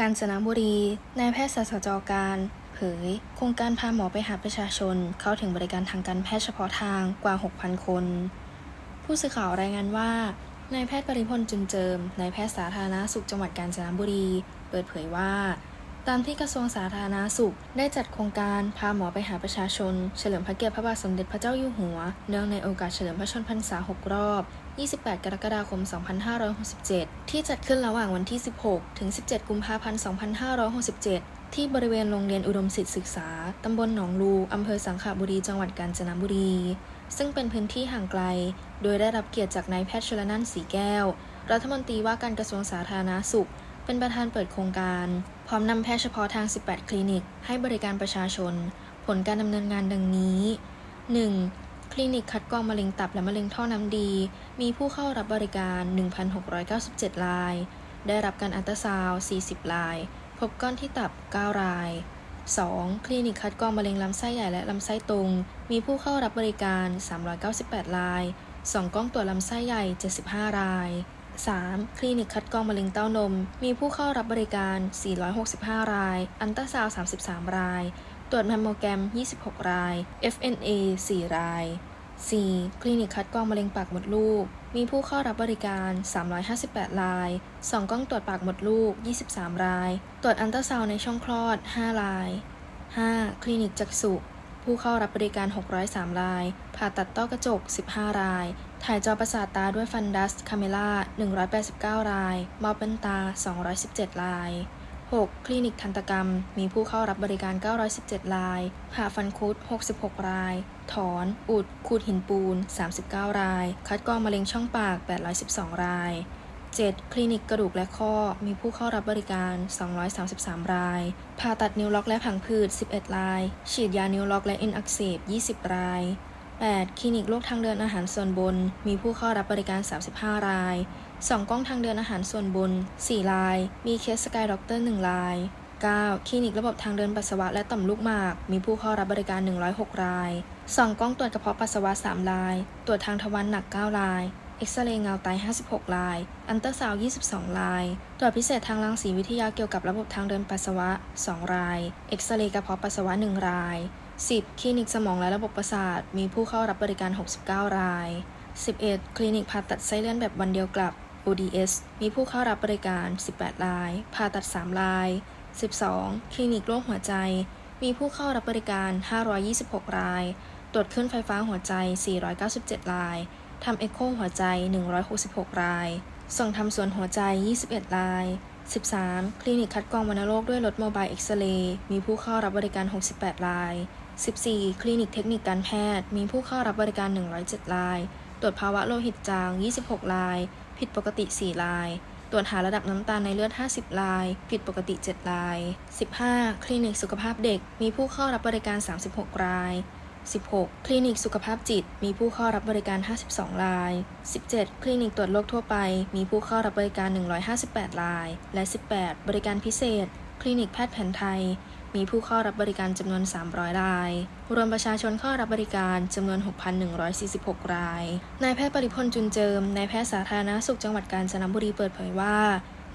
กาญจนบุรี นายแพทย์สสจการ เผย โครงการพาหมอไปหาประชาชน เข้าถึงบริการทางการแพทย์เฉพาะทางกว่า 6,000 คน ผู้สื่อข่าวรายงานว่านายแพทย์ปริพลจุนเจิม นายแพทย์สาธารณสุขจังหวัดกาญจนบุรี เปิดเผยว่า ตามที่กระทรวงสาธารณาสุข ได้จัดโครงการพาหมอไปหาประชาชน เฉลิมพระเกียรติพระบาทสมเด็จพระเจ้าอยู่หัว เนื่องในโอกาสเฉลิมพระชนมพรรษา 6 รอบ 28 กรกฎาคม 2567 ที่จัดขึ้นระหว่างวันที่ 16 ถึง 17 กุมภาพันธ์ 2567 ที่บริเวณโรงเรียนอุดมศิษย์ศึกษา ตำบลหนองลูอำเภอสังขบุรี จังหวัดกาญจนบุรี ซึ่งเป็นพื้นที่ห่างไกล โดยได้รับเกียรติจากนายแพทย์ชลนันท์สีแก้ว รัฐมนตรีว่าการกระทรวงสาธารณาสุขเป็นประธานเปิดโครงการ พร้อมนำแพทย์เฉพาะทาง 18 คลินิก ให้บริการประชาชน ผลการดำเนินงานดังนี้ 1. คลินิกคัดกรองมะเร็งตับและมะเร็งท่อน้ำดี มีผู้เข้ารับบริการ 1,697 ราย ได้รับการอัลตราซาวด์40 ราย พบก้อนที่ตับ 9 ราย 2. คลินิกคัดกรองมะเร็งลำไส้ใหญ่และลำไส้ตรง มีผู้เข้ารับบริการ 398 ราย 2 กล้องตรวจลำไส้ใหญ่ 75 ราย 3. คลินิกคัดกรองมะเร็งเต้านม มีผู้เข้ารับบริการ 465 ราย อันตราซาวด์33 ราย ตรวจแมมโมแกรม 26 ราย FNA 4 ราย 4. คลินิกคัดกรองมะเร็งปากมดลูก มีผู้เข้ารับบริการ 358 ราย 2 กล้องตรวจปากมดลูก 23 ราย ตรวจอันตราซาวในช่องคลอด 5 ราย 5. คลินิกจักษุผู้เข้ารับบริการ 603 ราย ผ่าตัดต้อกระจก 15 ราย ถ่ายจอประสาทตาด้วยฟันดัสคาเมล่า189 ราย มอเป็นตา 217 ราย 6. คลินิกทันตกรรม มีผู้เข้ารับบริการ 917 ราย ผ่าฟันคุด 66 ราย ถอน อุด ขูดหินปูน 39 ราย คัดกรองมะเร็งช่องปาก 812 ราย 7. คลินิกกระดูกและข้อ มีผู้เข้ารับบริการ 233 ราย ผ่าตัดนิ้วล็อกและผังผืด 11 ราย ฉีดยานิ้วล็อกและเอ็นอักเสบ 20 ราย 8. คลินิกโรคทางเดินอาหารส่วนบน มีผู้เข้ารับบริการ 35 ราย 2 กล้องทางเดินอาหารส่วนบน4ราย มีเคสสกายด็อกเตอร์1ราย 9. คลินิกระบบทางเดินปัสสาวะและต่อมลูกหมาก มีผู้เข้ารับบริการ 106 ราย 2 กล้องตรวจกระเพาะปัสสาวะ 3 ราย ตรวจทางทวารหนัก 9 ราย เอ็กซเรย์เงาไต 56 ราย อันเตอร์ซาว 22 ราย ตรวจพิเศษทางรังสีวิทยาเกี่ยวกับระบบทางเดินปัสสาวะ 2 ราย เอ็กซเรย์กระเพาะปัสสาวะ 1 ราย 10. คลินิกสมองและระบบประสาท มีผู้เข้ารับบริการ 69 ราย 11. คลินิกผ่าตัดไส้เลื่อนแบบวันเดียวกลับ ODS มีผู้เข้ารับบริการ 18 ราย ผ่าตัด 3 ราย 12. คลินิกโรคหัวใจ มีผู้เข้ารับบริการ 526 ราย ตรวจคลื่นไฟฟ้าหัวใจ 497 ราย ทำเอ็กโคหัวใจ 166 ราย ส่งทำสวนหัวใจ 21 ราย 13. คลินิกคัดกรองวัณโรคด้วยรถโมบายเอ็กซเรย์ มีผู้เข้ารับบริการ 68 ราย 14. คลินิกเทคนิคการแพทย์ มีผู้เข้ารับบริการ 107 ราย ตรวจภาวะโลหิตจาง 26 ราย ผิดปกติ4ราย ตรวจหาระดับน้ำตาลในเลือด 50ราย ผิดปกติ7ราย 15. คลินิกสุขภาพเด็ก มีผู้เข้ารับบริการ 36 ราย 16. คลินิกสุขภาพจิต มีผู้เข้ารับบริการ 52 ราย 17. คลินิกตรวจโรคทั่วไป มีผู้เข้ารับบริการ 158 ราย และ 18. บริการพิเศษ คลินิกแพทย์แผนไทย มีผู้เข้ารับบริการจำนวน 300 ราย รวมประชาชนเข้ารับบริการจำนวน 6,146 ราย นายแพทย์ปริพลจุนเจิม นายแพทย์สาธารณสุขจังหวัดกาญจนบุรีเปิดเผยว่า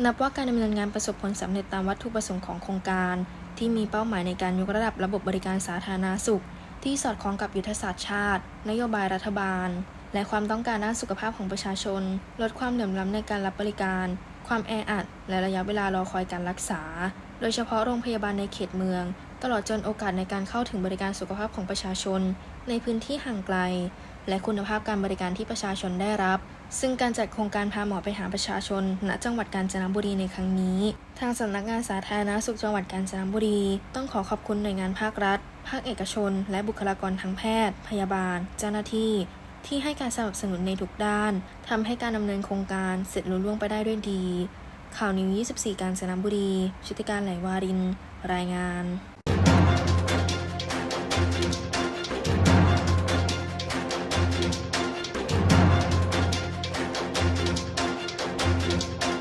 นับว่าการดำเนินงานประสบผลสำเร็จตามวัตถุประสงค์ของโครงการ ที่มีเป้าหมายในการยกระดับระบบบริการสาธารณสุข ที่สอดคล้องกับยุทธศาสตร์ชาติ นโยบายรัฐบาล และความต้องการด้านสุขภาพของประชาชน ลดความเหลื่อมล้ำในการรับบริการ ความแออัด และระยะเวลารอคอยการรักษา โดยเฉพาะโรงพยาบาลในเขตเมือง ตลอดจนโอกาสในการเข้าถึงบริการสุขภาพของประชาชน ในพื้นที่ห่างไกล และคุณภาพการบริการที่ประชาชนได้รับ ซึ่งการจัดโครงการพาหมอไปหาประชาชน ณ จังหวัดกาญจนบุรีในครั้งนี้ ทางสำนักงานสาธารณสุขจังหวัดกาญจนบุรี ต้องขอขอบคุณหน่วยงานภาครัฐ ภาคเอกชน และบุคลากรทางแพทย์ พยาบาล เจ้าหน้าที่ที่ให้การสนับสนุนในทุกด้านทำให้การดำเนินโครงการเสร็จลุล่วงไปได้ด้วยดี ข่าวนิว 24 การสนบุรีชุติการไหลวาริน รายงาน